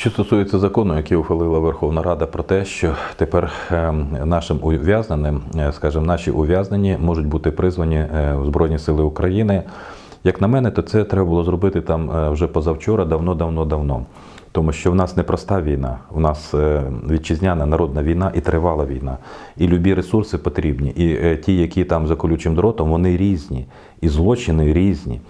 Що стосується закону, який ухвалила Верховна Рада про те, що тепер ем, нашим ув'язненим, е, скажімо, наші ув'язнені можуть бути призвані е, в Збройні Сили України. Як на мене, то це треба було зробити там е, вже позавчора, давно, давно, давно. Тому що в нас не проста війна, у нас вітчизняна народна війна і тривала війна. І любі ресурси потрібні. І ті, які там за колючим дротом, вони різні, і злочини різні.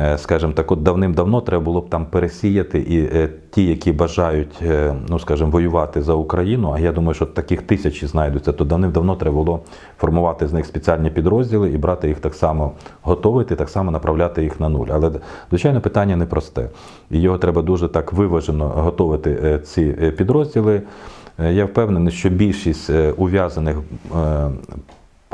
Е, Скажімо так, от давним-давно треба було б там пересіяти і е, ті, які бажають, е, ну скажімо, воювати за Україну. А я думаю, що таких тисячі знайдуться, то давним-давно треба було формувати з них спеціальні підрозділи і брати їх так само, готовити, так само направляти їх на нуль. Але звичайно, питання непросте. І його треба дуже так виважено готовити е, ці підрозділи. Я впевнений, що більшість ув'язаних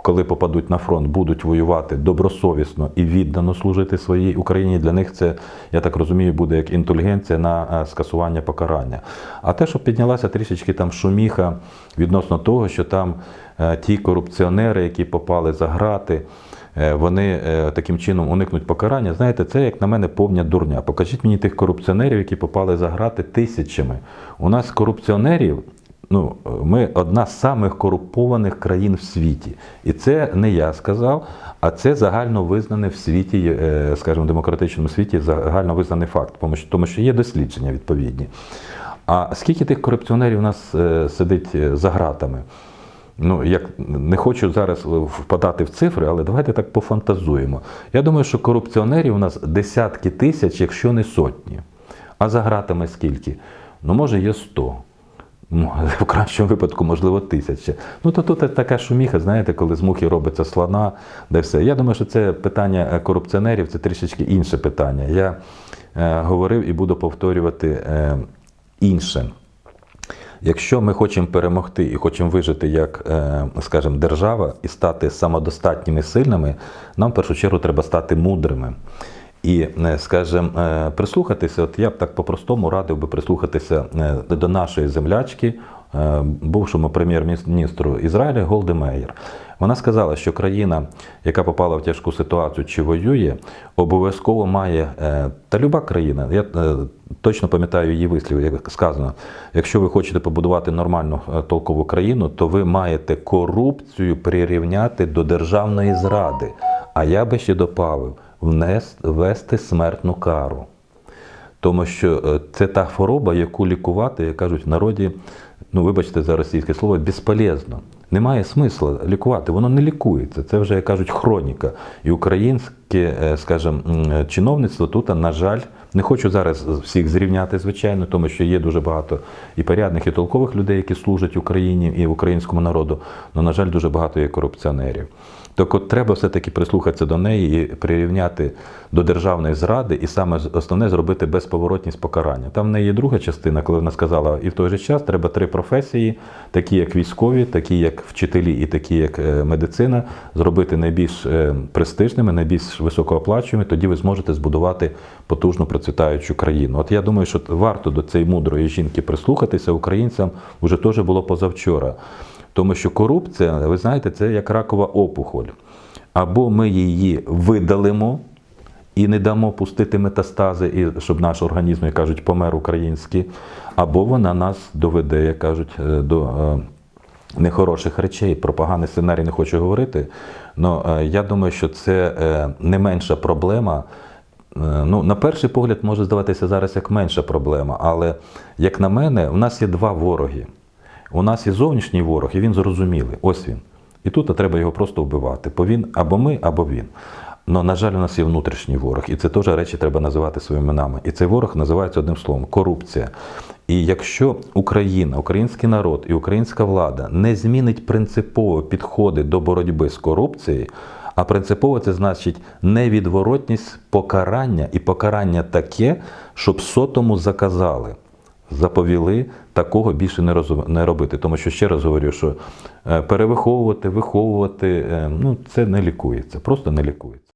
коли попадуть на фронт, будуть воювати добросовісно і віддано служити своїй Україні. Для них це, я так розумію, буде як інтелігенція на е, скасування покарання. А те, що піднялася трішечки там шуміха відносно того, що там е, ті корупціонери, які попали за грати, е, вони таким чином уникнуть покарання. Знаєте, це, як на мене, повня дурня. Покажіть мені тих корупціонерів, які попали за грати тисячами. У нас корупціонерів ну, ми одна з самих корумпованих країн в світі. І це не я сказав, а це загально визнаний в світі, е, скажімо, в демократичному світі загально визнаний факт, тому що, є дослідження відповідні. А скільки тих корупціонерів у нас е, сидить е, за гратами? Ну, як не хочу зараз впадати в цифри, але давайте так пофантазуємо. Я думаю, що корупціонерів у нас десятки тисяч, якщо не сотні. А за гратами скільки? Ну, може, є 100. Ну, в кращому випадку, можливо, тисяча. Ну, то тут така шуміха, знаєте, коли з мухи робиться слона, де все. Я думаю, що це питання е, корупціонерів, це трішечки інше питання. Я е, говорив і буду повторювати е, інше. Якщо ми хочемо перемогти і хочемо вижити як, е, скажімо, держава і стати самодостатніми сильними, нам в першу чергу треба стати мудрими. І, е, скажімо, е, прислухатися, от я б так по-простому радив би прислухатися е, до нашої землячки, бувшому прем'єр-міністру Ізраїля Голди Меєр. Вона сказала, що країна, яка попала в тяжку ситуацію чи воює, обов'язково має, та люба країна, я точно пам'ятаю її вислів, як сказано, якщо ви хочете побудувати нормальну толкову країну, то ви маєте корупцію прирівняти до державної зради. А я би ще допавив ввести смертну кару. Тому що е, це та хвороба, яку лікувати, як кажуть в народі, ну вибачте за російське слово, безполезно. Немає смисла лікувати, воно не лікується. Це вже, як кажуть, хроніка. І українське, е, скажімо, чиновництво тут, на жаль, не хочу зараз всіх зрівняти, звичайно, тому що є дуже багато і порядних, і толкових людей, які служать Україні і українському народу. Але, на жаль, дуже багато є корупціонерів. Так от треба все-таки прислухатися до неї і прирівняти до державної зради, і саме основне зробити безповоротність покарання. Там в неї є друга частина, коли вона сказала, і в той же час треба три професії, такі як військові, такі як вчителі і такі як е, медицина, зробити найбільш е, престижними, найбільш високооплачуємими, тоді ви зможете збудувати потужну процвітаючу країну. От я думаю, що варто до цієї мудрої жінки прислухатися українцям вже теж було позавчора. Тому що корупція, ви знаєте, це як ракова опухоль. Або ми її видалимо і не дамо пустити метастази, і щоб наш організм, як кажуть, помер український, або вона нас доведе, як кажуть, е, до е, нехороших речей. Про поганий сценарій не хочу говорити. Але я думаю, що це е, не менша проблема. Ну, на перший погляд може здаватися зараз як менша проблема, але як на мене, у нас є два вороги. У нас є зовнішній ворог, і він зрозумілий. Ось він. І тут треба його просто вбивати. Бо він або ми, або він. Но, на жаль, у нас є внутрішній ворог, і це теж речі треба називати своїми іменами. І цей ворог називається одним словом корупція. І якщо Україна, український народ і українська влада не змінить принципово підходи до боротьби з корупцією, а принципово це значить невідворотність покарання і покарання таке, щоб сотому заказали заповіли такого більше не роз- не робити. Тому що ще раз говорю, що е, перевиховувати, виховувати, е, ну це не лікується, просто не лікується.